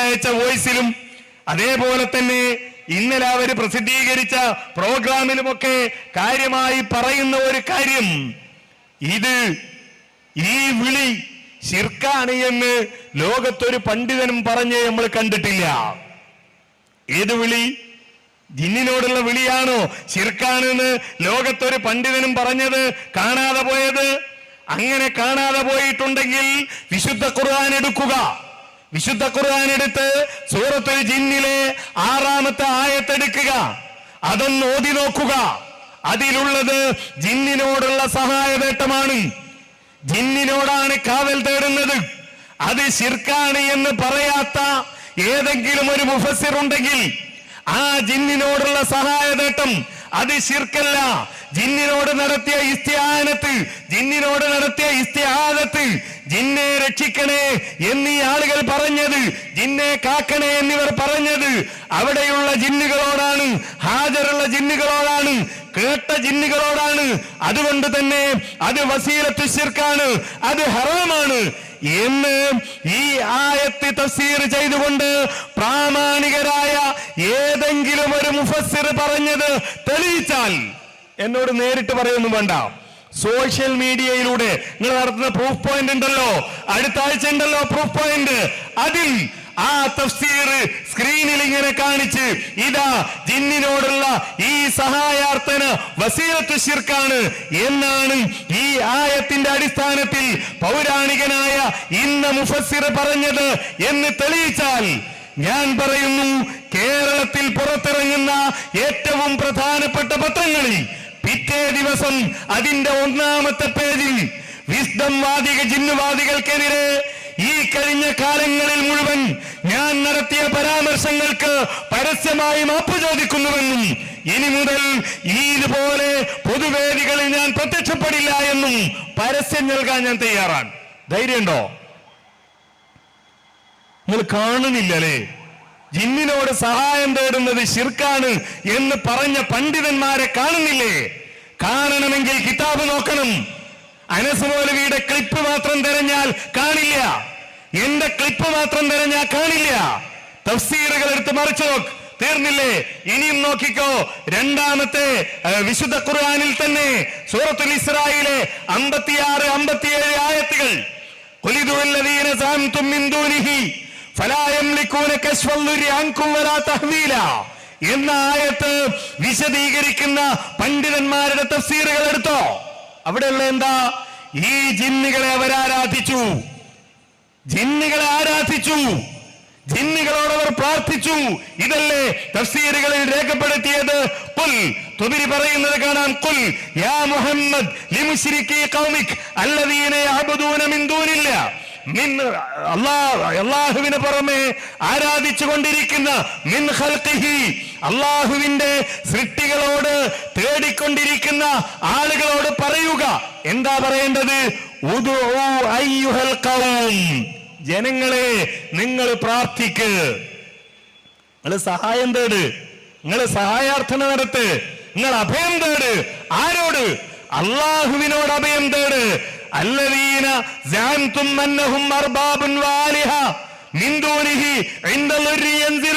അയച്ച വോയിസിലും അതേപോലെ തന്നെ ഇന്നലെ അവർ പ്രസിദ്ധീകരിച്ച പ്രോഗ്രാമിലുമൊക്കെ കാര്യമായി പറയുന്ന ഒരു കാര്യം. ഇത് ഈ വിളി ശിർക്കാണ് എന്ന് ലോകത്തൊരു പണ്ഡിതനും പറഞ്ഞ് നമ്മൾ കണ്ടിട്ടില്ല. ഏത് വിളി? ജിന്നിനോടുള്ള വിളിയാണോ ശിർക്കാണെന്ന് ലോകത്തൊരു പണ്ഡിതനും പറഞ്ഞത് കാണാതെ പോയത്? അങ്ങനെ കാണാതെ പോയിട്ടുണ്ടെങ്കിൽ വിശുദ്ധ ഖുർആൻ എടുക്കുക. വിശുദ്ധ ഖുർആൻ എടുത്ത് സൂറത്തുൽ ജിന്നിലെ ആറാമത്തെ ആയത്തെടുക്കുക. അതൊന്ന് ഓതി നോക്കുക. അതിലുള്ളത് ജിന്നിനോടുള്ള സഹായവേട്ടമാണ്. ജിന്നിനോടാണ് കാവൽ തേടുന്നത്. അത് ശിർക്കാണ് എന്ന് പറയാത്ത ഏതെങ്കിലും ഒരു മുഫസിർ ഉണ്ടെങ്കിൽ ആ ജിന്നിനോടുള്ള സഹായതേട്ടം അത് ശിർക്കല്ല. ജിന്നിനോട് നടത്തിയ ഇസ്തിയാനത്ത് ജിന്നിനോട് നടത്തിയ ഇസ്തിയാദത്ത് ജിന്നെ രക്ഷിക്കണേ എന്നീ ആളുകൾ പറഞ്ഞത് ജിന്നെ കാക്കണേ എന്നിവർ പറഞ്ഞത് അവിടെയുള്ള ജിന്നുകളോടാണ് ഹാജറുള്ള ജിന്നുകളോടാണ് കേട്ട ജിന്നുകളോടാണ്. അതുകൊണ്ട് തന്നെ അത് വസീലത്ത് ശിർക്കാണ് അത് ഹറാമാണ് എന്ന് ഈ ആയത്ത് തഫ്സീർ ചെയ്തുകൊണ്ട് പ്രാമാണികരായ ഏതെങ്കിലും ഒരു മുഫസ്സിർ പറഞ്ഞത് തെളിയിച്ചാൽ എന്നോട് നേരിട്ട് പറയൊന്നും വേണ്ട. സോഷ്യൽ മീഡിയയിലൂടെ നിങ്ങൾ നടത്തുന്ന പ്രൂഫ് പോയിന്റ് ഉണ്ടല്ലോ. അടുത്ത ആഴ്ച ഉണ്ടല്ലോ പ്രൂഫ് പോയിന്റ് അതിൽ ആ തഫ്സീർ സ്ക്രീനിൽ ഇങ്ങനെ കാണിച്ച് ഇതാ ജിന്നിനോടുള്ള ഈ സഹായാർത്ഥന വസീലത്ത് ശിർക്കാണ് എന്നാണ് ഈ ആയത്തിന്റെ അടിസ്ഥാനത്തിൽ പൗരാണികനായ ഇന്ന മുഫസ്സിർ പറഞ്ഞത് എന്ന് തെളിയിച്ചാൽ ഞാൻ പറയുന്നു കേരളത്തിൽ പുറത്തിറങ്ങുന്ന ഏറ്റവും പ്രധാനപ്പെട്ട പത്രങ്ങളിൽ പിറ്റേ ദിവസം അതിന്റെ ഒന്നാമത്തെ പേജിൽ വിസ്ഡം വാദിക ജിന്നുവാദികൾക്കെതിരെ ഈ കഴിഞ്ഞ കാലങ്ങളിൽ മുഴുവൻ ഞാൻ നടത്തിയ പരാമർശങ്ങൾക്ക് പരസ്യമായി മാപ്പ് ചോദിക്കുന്നുവെന്നും ഇനി മുതൽ ഇതുപോലെ പൊതുവേദികളിൽ ഞാൻ പ്രത്യക്ഷപ്പെടില്ല എന്നും പരസ്യം നൽകാൻ ഞാൻ തയ്യാറാണ്. ധൈര്യമുണ്ടോ? നിങ്ങൾ കാണുന്നില്ലല്ലേ? ജിന്നിനോട് സഹായം തേടുന്നത് ശിർക്കാണ് എന്ന് പറഞ്ഞ പണ്ഡിതന്മാരെ കാണുന്നില്ലേ? കാണണമെങ്കിൽ കിതാബ് നോക്കണം. അനസ് മൗലവിയുടെ ക്ലിപ്പ് മാത്രം തിരഞ്ഞാൽ കാണില്ല. എന്റെ ക്ലിപ്പ് മാത്രം തിരഞ്ഞാൽ കാണില്ല. തഫ്സീറുകൾ എടുത്ത് മറിച്ചു നോക്ക്. തീർന്നില്ലേ? ഇനിയും നോക്കിക്കോ. രണ്ടാമത്തെ വിശുദ്ധ ഖുർആാനിൽ തന്നെ സൂറത്തുൽ ഇസ്രായിലെ അമ്പത്തിയാറ് അമ്പത്തിയേഴ് ആയത്തുകൾ. ഫലാ യംലിക്കൂന കശ്വല്ലുരി അൻകും വലാ തഹ്വീല. എന്ന ആയത്ത് വിശദീകരിക്കുന്ന പണ്ഡിതന്മാരുടെ തഫ്സീറുകൾ എടുത്തോ? അവിടെയുള്ള എന്താ? ഈ ജിന്നുകളെ അവരാരാധിച്ചു ജിന്നുകളെ ആരാധിച്ചു. ജിന്നുകളോട് അവർ പ്രാർത്ഥിച്ചു. ഇതല്ലേ തഫ്സീറുകളിൽ രേഖപ്പെടുത്തിയത്? കുൽ തുബിരി പറയുന്നത് കാണാം. കുൽ യാ മുഹമ്മദ് ലിമുശ്രിക്കി ഖൗമിക് അല്ലദീന യഅബ്ദൂന മിൻ ദൂനില്ലാഹ് അല്ലാഹുവിന് പുറമെ ആരാധിച്ചു കൊണ്ടിരിക്കുന്ന മിൻ ഖൽഖിഹി അള്ളാഹുവിന്റെ സൃഷ്ടികളോട് തേടിക്കൊണ്ടിരിക്കുന്ന ആളുകളോട് പറയുക. എന്താ പറയേണ്ടത്? ജനങ്ങളെ നിങ്ങൾ പ്രാർത്ഥിക്ക്. നിങ്ങൾ സഹായം തേട്. നിങ്ങൾ സഹായാർത്ഥന നടത്ത്. നിങ്ങൾ അഭയം തേട്. ആരോട്? അള്ളാഹുവിനോട് അഭയം തേട്.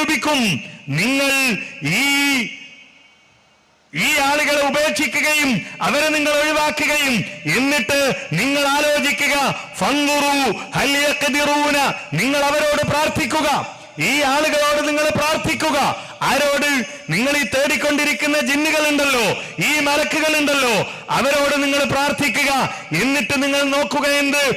ബിക്കും. നിങ്ങൾ ഈ ഈ ആളുകളെ ഉപേക്ഷിക്കുകയും അവരെ നിങ്ങൾ ഒഴിവാക്കുകയും എന്നിട്ട് നിങ്ങൾ ആലോചിക്കുക. നിങ്ങൾ അവരോട് പ്രാർത്ഥിക്കുക. ഈ ആളുകളോട് നിങ്ങൾ പ്രാർത്ഥിക്കുക. ആരോട് നിങ്ങൾ ഈ തേടിക്കൊണ്ടിരിക്കുന്ന ജിന്നുകൾ ഉണ്ടല്ലോ ഈ മലക്കുകൾ ഉണ്ടല്ലോ അവരോട് നിങ്ങൾ പ്രാർത്ഥിക്കുക. എന്നിട്ട് നിങ്ങൾ നോക്കുക എന്ത്?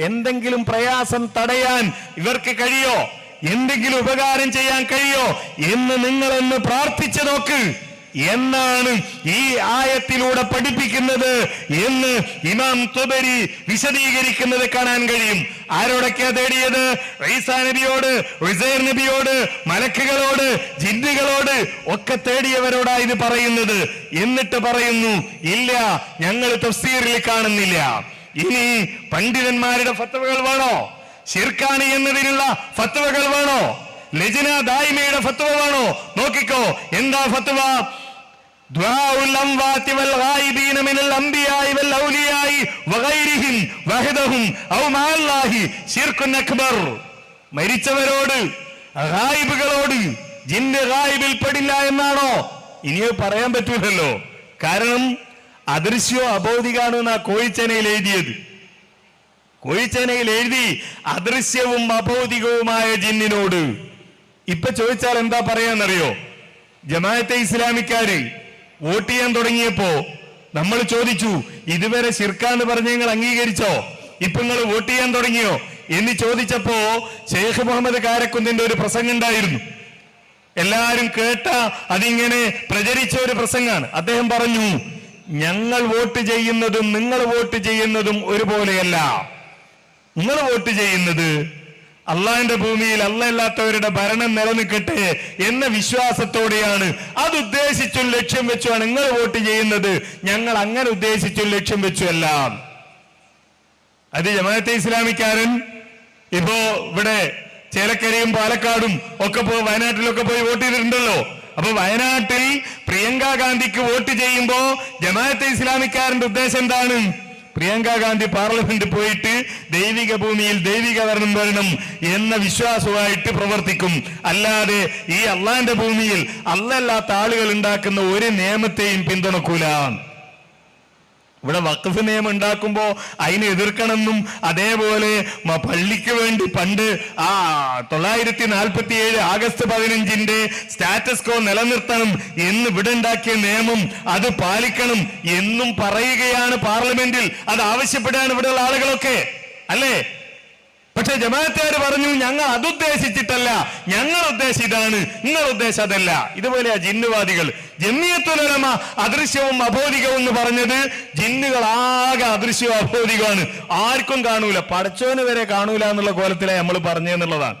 എന്തെങ്കിലും പ്രയാസം തടയാൻ ഇവർക്ക് കഴിയോ? എന്തെങ്കിലും ഉപകാരം ചെയ്യാൻ കഴിയോ? എന്ന് നിങ്ങളൊന്ന് പ്രാർത്ഥിച്ചു നോക്ക്. എന്നാണ് ഈ ആയത്തിലൂടെ പഠിപ്പിക്കുന്നത് എന്ന് ഇമാം തുബരി വിശദീകരിക്കുന്നത് കാണാൻ കഴിയും. ആരോടൊക്കെയാ തേടിയത്? ഈസാ നബിയോട് ഉസൈർ നബിയോട് മലക്കുകളോട് ജിന്നുകളോട് ഒക്കെ തേടിയവരോടാ ഇത് പറയുന്നത്. എന്നിട്ട് പറയുന്നു ഇല്ല ഞങ്ങൾ തഫ്സീറിൽ കാണുന്നില്ല. ഇനി പണ്ഡിതന്മാരുടെ ഫത്തവകൾ വേണോ? ഷിർക്കാണി എന്നതിനുള്ള ഫത്തവകൾ വേണോ? ലജിന ദായിമയുടെ ഫത്വ വേണോ? നോക്കിക്കോ എന്താ ഫത്വ? മരിച്ചവരോട് ഗായിബുകളോട് ജിന്ന് ഹായിബിൽ പെടില്ല എന്നാണോ? ഇനിയോ പറയാൻ പറ്റൂലല്ലോ. കാരണം അദൃശ്യോ അബോധികാണ് എന്നാ കോഴിച്ചനയിൽ എഴുതിയത്. കോഴിച്ചനയിൽ എഴുതി അദൃശ്യവും അബോധികവുമായ ജിന്നിനോട്. ഇപ്പൊ ചോദിച്ചാൽ എന്താ പറയാന്നറിയോ? ജമാഅത്തെ ഇസ്ലാമിക്കാര് വോട്ട് ചെയ്യാൻ തുടങ്ങിയപ്പോ നമ്മൾ ചോദിച്ചു ഇതുവരെ ശിർക്കാന്ന് പറഞ്ഞ നിങ്ങൾ അംഗീകരിച്ചോ? ഇപ്പൊ നിങ്ങൾ വോട്ട് ചെയ്യാൻ തുടങ്ങിയോ? എന്ന് ചോദിച്ചപ്പോ ഷെയ്ഖ് മുഹമ്മദ് കാരക്കുന്നിന്റെ ഒരു പ്രസംഗം ഉണ്ടായിരുന്നു. എല്ലാരും കേട്ട അതിങ്ങനെ പ്രചരിച്ച ഒരു പ്രസംഗമാണ്. അദ്ദേഹം പറഞ്ഞു ഞങ്ങൾ വോട്ട് ചെയ്യുന്നതും നിങ്ങൾ വോട്ട് ചെയ്യുന്നതും ഒരുപോലെയല്ല. നിങ്ങൾ വോട്ട് ചെയ്യുന്നത് അള്ളാഹിന്റെ ഭൂമിയിൽ അല്ലല്ലാത്തവരുടെ ഭരണം നിലനിൽക്കട്ടെ എന്ന വിശ്വാസത്തോടെയാണ്. അത് ഉദ്ദേശിച്ചും ലക്ഷ്യം വെച്ചുമാണ് നിങ്ങൾ വോട്ട് ചെയ്യുന്നത്. ഞങ്ങൾ അങ്ങനെ ഉദ്ദേശിച്ചും ലക്ഷ്യം വെച്ചു അല്ല അത് ജമാഅത്തെ ഇസ്ലാമിക്കാരൻ ഇപ്പോ ഇവിടെ ചേലക്കരയും പാലക്കാടും ഒക്കെ പോയി വയനാട്ടിലൊക്കെ പോയി വോട്ട് ചെയ്തിട്ടുണ്ടല്ലോ. അപ്പൊ വയനാട്ടിൽ പ്രിയങ്ക ഗാന്ധിക്ക് വോട്ട് ചെയ്യുമ്പോ ജമാഅത്തെ ഇസ്ലാമിക്കാരന്റെ ഉദ്ദേശം എന്താണ്? പ്രിയങ്ക ഗാന്ധി പാർലമെന്റ് പോയിട്ട് ദൈവിക ഭൂമിയിൽ ദൈവിക ഭരണം വരണം എന്ന വിശ്വാസമായിട്ട് പ്രവർത്തിക്കും. അല്ലാതെ ഈ അള്ളാന്റെ ഭൂമിയിൽ അല്ലല്ലാത്ത ആളുകൾ ഉണ്ടാക്കുന്ന ഒരു നിയമത്തെയും പിന്തുണക്കൂല. ഇവിടെ വക്കഫ് നിയമം ഉണ്ടാക്കുമ്പോൾ അതിനെ എതിർക്കണമെന്നും അതേപോലെ പള്ളിക്ക് വേണ്ടി പണ്ട് ആ തൊള്ളായിരത്തി നാൽപ്പത്തി ഏഴ് ആഗസ്റ്റ് പതിനഞ്ചിന്റെ സ്റ്റാറ്റസ് കോ നിലനിർത്തണം എന്ന് ഇവിടെ ഉണ്ടാക്കിയ നിയമം അത് പാലിക്കണം എന്നും പറയുകയാണ് പാർലമെന്റിൽ അത് ആവശ്യപ്പെടുകയാണ് ഇവിടെയുള്ള ആളുകളൊക്കെ. അല്ലേ? പക്ഷെ ജമാഅത്തുകാർ പറഞ്ഞു ഞങ്ങൾ അതുദ്ദേശിച്ചിട്ടല്ല. ഞങ്ങൾ ഉദ്ദേശിച്ചതാണ്. നിങ്ങൾ ഉദ്ദേശം അതല്ല ഇതുപോലെയാ ജിന്നുവാദികൾ. ജമ്മിയത്തുലമ അദൃശ്യവും അബോധികവും എന്ന് പറഞ്ഞത് ജിന്നുകൾ ആകെ അദൃശ്യവും അബോധികമാണ് ആർക്കും കാണൂല. പഠിച്ചവന് വരെ കാണൂല എന്നുള്ള കോലത്തിലാണ് നമ്മൾ പറഞ്ഞെന്നുള്ളതാണ്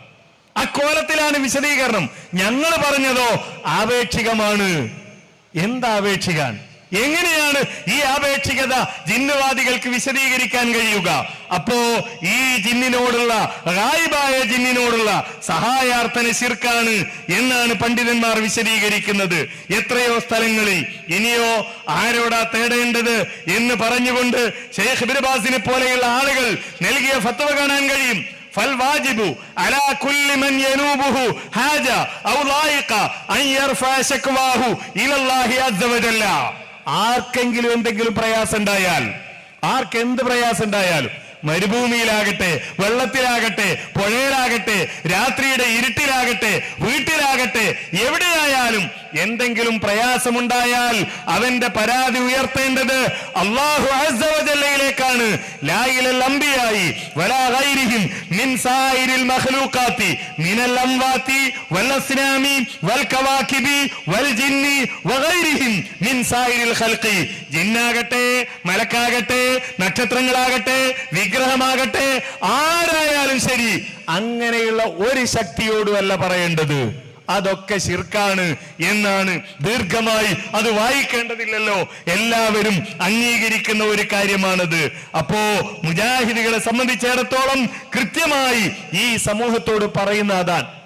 ആ കോലത്തിലാണ് വിശദീകരണം. ഞങ്ങൾ പറഞ്ഞതോ ആപേക്ഷികമാണ്. എന്താപേക്ഷികാൻ? എങ്ങനെയാണ് ഈ ആപേക്ഷികത ജിന്നുവാദികൾക്ക് വിശദീകരിക്കാൻ കഴിയുക അപ്പോ ഈ ജിന്നിനോടുള്ള റായിബായ ജിന്നിനോടുള്ള സഹായാർത്ഥന ശിർക്കാണ് എന്നാണ് പണ്ഡിതന്മാർ വിശദീകരിക്കുന്നത് എത്രയോ സ്ഥലങ്ങളിൽ ഇനിയോ ആരോടാ തേടേണ്ടത് എന്ന് പറഞ്ഞുകൊണ്ട് ഷെയ്ഖ് ബിർബാസിനെ പോലെയുള്ള ആളുകൾ നൽകിയ ഫത്വ കാണാൻ കഴിയും فالواجب على كل من ينوبه حاجة أو لايقة أن يرفع شكواه إلى الله عز وجل ആർക്കെങ്കിലും എന്തെങ്കിലും പ്രയാസം ഉണ്ടായാൽ ആർക്കെന്ത് പ്രയാസം ഉണ്ടായാലും മരുഭൂമിയിലാകട്ടെ വെള്ളത്തിലാകട്ടെ പുഴയിലാകട്ടെ രാത്രിയുടെ ഇരുട്ടിലാകട്ടെ വീട്ടിലാകട്ടെ എവിടെയായാലും എന്തെങ്കിലും പ്രയാസമുണ്ടായാൽ അവന്റെ പരാതി ഉയർത്തേണ്ടത് അള്ളാഹു അസവജല്ലയിലേക്കാണ് ലായിലൽ വലാ ഗൈരിഹിം മിൻ സായിരിൽ മഖ്ലൂഖാത്തി. മിനൽ അംവാത്തി വൽ അസ്നാമി വൽ കവാകിബി വൽ ജിന്നി വഗൈരിഹിം മിൻ സായിരിൽ ഖൽഖി. ജിന്നാകട്ടെ മലക്കാകട്ടെ നക്ഷത്രങ്ങളാകട്ടെ വിഗ്രഹമാകട്ടെ ആരായാലും ശരി അങ്ങനെയുള്ള ഒരു ശക്തിയോടുമല്ല പറയേണ്ടത്. അതൊക്കെ ശിർക്കാണ് എന്നാണ് ദീർഘമായി അത് വായിക്കേണ്ടതില്ലല്ലോ. എല്ലാവരും അംഗീകരിക്കുന്ന ഒരു കാര്യമാണത്. അപ്പോ മുജാഹിദികളെ സംബന്ധിച്ചിടത്തോളം കൃത്യമായി ഈ സമൂഹത്തോട് പറയുന്ന അതാണ്